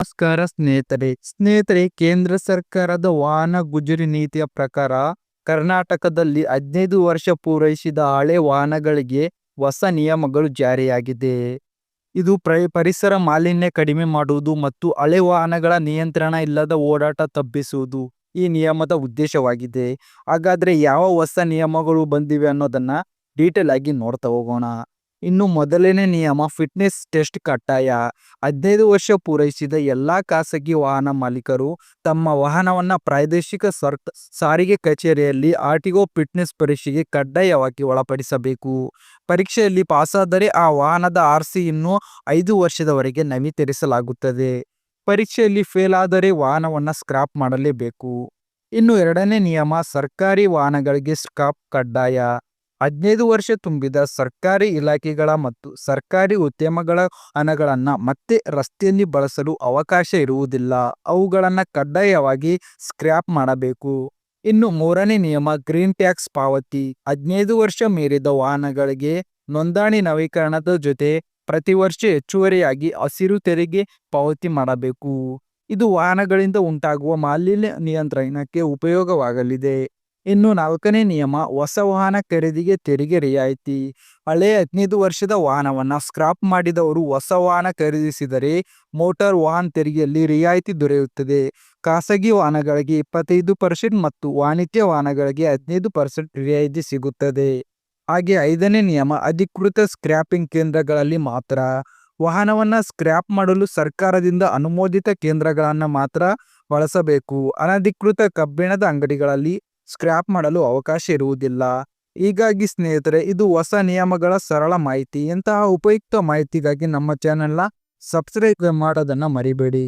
ನಮಸ್ಕಾರ ಸ್ನೇಹಿತರೆ. ಸ್ನೇಹಿತರೆ, ಕೇಂದ್ರ ಸರ್ಕಾರದ ವಾಹನ ಗುಜರಿ ನೀತಿಯ ಪ್ರಕಾರ ಕರ್ನಾಟಕದಲ್ಲಿ ಹದಿನೈದು ವರ್ಷ ಪೂರೈಸಿದ ಹಳೆ ವಾಹನಗಳಿಗೆ ಹೊಸ ನಿಯಮಗಳು ಜಾರಿಯಾಗಿದೆ. ಇದು ಪ್ರ, ಪರಿಸರ ಮಾಲಿನ್ಯ ಕಡಿಮೆ ಮಾಡುವುದು ಮತ್ತು ಹಳೆ ವಾಹನಗಳ ನಿಯಂತ್ರಣ ಇಲ್ಲದ ಓಡಾಟ ತಪ್ಪಿಸುವುದು ಈ ನಿಯಮದ ಉದ್ದೇಶವಾಗಿದೆ. ಹಾಗಾದ್ರೆ ಯಾವ ಹೊಸ ನಿಯಮಗಳು ಬಂದಿವೆ ಅನ್ನೋದನ್ನ ಡೀಟೇಲ್ ಆಗಿ ನೋಡ್ತಾ ಹೋಗೋಣ. ಇನ್ನು ಮೊದಲನೇ ನಿಯಮ ಫಿಟ್ನೆಸ್ ಟೆಸ್ಟ್ ಕಡ್ಡಾಯ. ಹದಿನೈದು ವರ್ಷ ಪೂರೈಸಿದ ಎಲ್ಲಾ ಖಾಸಗಿ ವಾಹನ ಮಾಲೀಕರು ತಮ್ಮ ವಾಹನವನ್ನು ಪ್ರಾದೇಶಿಕ ಸರ್ ಸಾರಿಗೆ ಕಚೇರಿಯಲ್ಲಿ ಆರ್ಟಿಒ ಫಿಟ್ನೆಸ್ ಪರೀಕ್ಷೆಗೆ ಕಡ್ಡಾಯವಾಗಿ ಒಳಪಡಿಸಬೇಕು. ಪರೀಕ್ಷೆಯಲ್ಲಿ ಪಾಸಾದರೆ ಆ ವಾಹನದ ಆರ್ ಸಿ ಇನ್ನು ಐದು ವರ್ಷದವರೆಗೆ ನವೀಕರಿಸಲಾಗುತ್ತದೆ. ಪರೀಕ್ಷೆಯಲ್ಲಿ ಫೇಲ್ ಆದರೆ ವಾಹನವನ್ನು ಸ್ಕ್ರಾಪ್ ಮಾಡಲೇಬೇಕು. ಇನ್ನು ಎರಡನೇ ನಿಯಮ, ಸರ್ಕಾರಿ ವಾಹನಗಳಿಗೆ ಸ್ಕ್ರಾಪ್ ಕಡ್ಡಾಯ. ಹದಿನೈದು ವರ್ಷ ತುಂಬಿದ ಸರ್ಕಾರಿ ಇಲಾಖೆಗಳ ಮತ್ತು ಸರ್ಕಾರಿ ಉದ್ಯಮಗಳ ಹಣಗಳನ್ನು ಮತ್ತೆ ರಸ್ತೆಯಲ್ಲಿ ಬಳಸಲು ಅವಕಾಶ ಇರುವುದಿಲ್ಲ. ಅವುಗಳನ್ನು ಕಡ್ಡಾಯವಾಗಿ ಸ್ಕ್ರ್ಯಾಪ್ ಮಾಡಬೇಕು. ಇನ್ನು ಮೂರನೇ ನಿಯಮ, ಗ್ರೀನ್ ಟ್ಯಾಕ್ಸ್ ಪಾವತಿ. ಹದಿನೈದು ವರ್ಷ ಮೀರಿದ ವಾಹನಗಳಿಗೆ ನೋಂದಣಿ ನವೀಕರಣದ ಜೊತೆ ಪ್ರತಿ ವರ್ಷ ಹೆಚ್ಚುವರಿಯಾಗಿ ಹಸಿರು ತೆರಿಗೆ ಪಾವತಿ ಮಾಡಬೇಕು. ಇದು ವಾಹನಗಳಿಂದ ಉಂಟಾಗುವ ಮಾಲಿನ್ಯ ನಿಯಂತ್ರಣಕ್ಕೆ ಉಪಯೋಗವಾಗಲಿದೆ. ಇನ್ನು ನಾಲ್ಕನೇ ನಿಯಮ, ಹೊಸ ವಾಹನ ಖರೀದಿಗೆ ತೆರಿಗೆ ರಿಯಾಯಿತಿ. ಹಳೆಯ ಹದಿನೈದು ವರ್ಷದ ವಾಹನವನ್ನು ಸ್ಕ್ರಾಪ್ ಮಾಡಿದವರು ಹೊಸ ವಾಹನ ಖರೀದಿಸಿದರೆ ಮೋಟಾರ್ ವಾಹನ ತೆರಿಗೆಯಲ್ಲಿ ರಿಯಾಯಿತಿ ದೊರೆಯುತ್ತದೆ. ಖಾಸಗಿ ವಾಹನಗಳಿಗೆ ಇಪ್ಪತ್ತೈದು ಪರ್ಸೆಂಟ್ ಮತ್ತು ವಾಣಿಜ್ಯ ವಾಹನಗಳಿಗೆ ಹದಿನೈದು ಪರ್ಸೆಂಟ್ ರಿಯಾಯಿತಿ ಸಿಗುತ್ತದೆ. ಹಾಗೆ ಐದನೇ ನಿಯಮ, ಅಧಿಕೃತ ಸ್ಕ್ರ್ಯಾಪಿಂಗ್ ಕೇಂದ್ರಗಳಲ್ಲಿ ಮಾತ್ರ. ವಾಹನವನ್ನು ಸ್ಕ್ರ್ಯಾಪ್ ಮಾಡಲು ಸರ್ಕಾರದಿಂದ ಅನುಮೋದಿತ ಕೇಂದ್ರಗಳನ್ನು ಮಾತ್ರ ಬಳಸಬೇಕು. ಅನಧಿಕೃತ ಕಬ್ಬಿಣದ ಅಂಗಡಿಗಳಲ್ಲಿ ಸ್ಕ್ರ್ಯಾಪ್ ಮಾಡಲು ಅವಕಾಶ ಇರುವುದಿಲ್ಲ. ಹೀಗಾಗಿ ಸ್ನೇಹಿತರೆ, ಇದು ಹೊಸ ನಿಯಮಗಳ ಸರಳ ಮಾಹಿತಿ. ಇಂತಹ ಉಪಯುಕ್ತ ಮಾಹಿತಿಗಾಗಿ ನಮ್ಮ ಚಾನೆಲ್ನ ಸಬ್ಸ್ಕ್ರೈಬ್ ಮಾಡೋದನ್ನ ಮರಿಬೇಡಿ.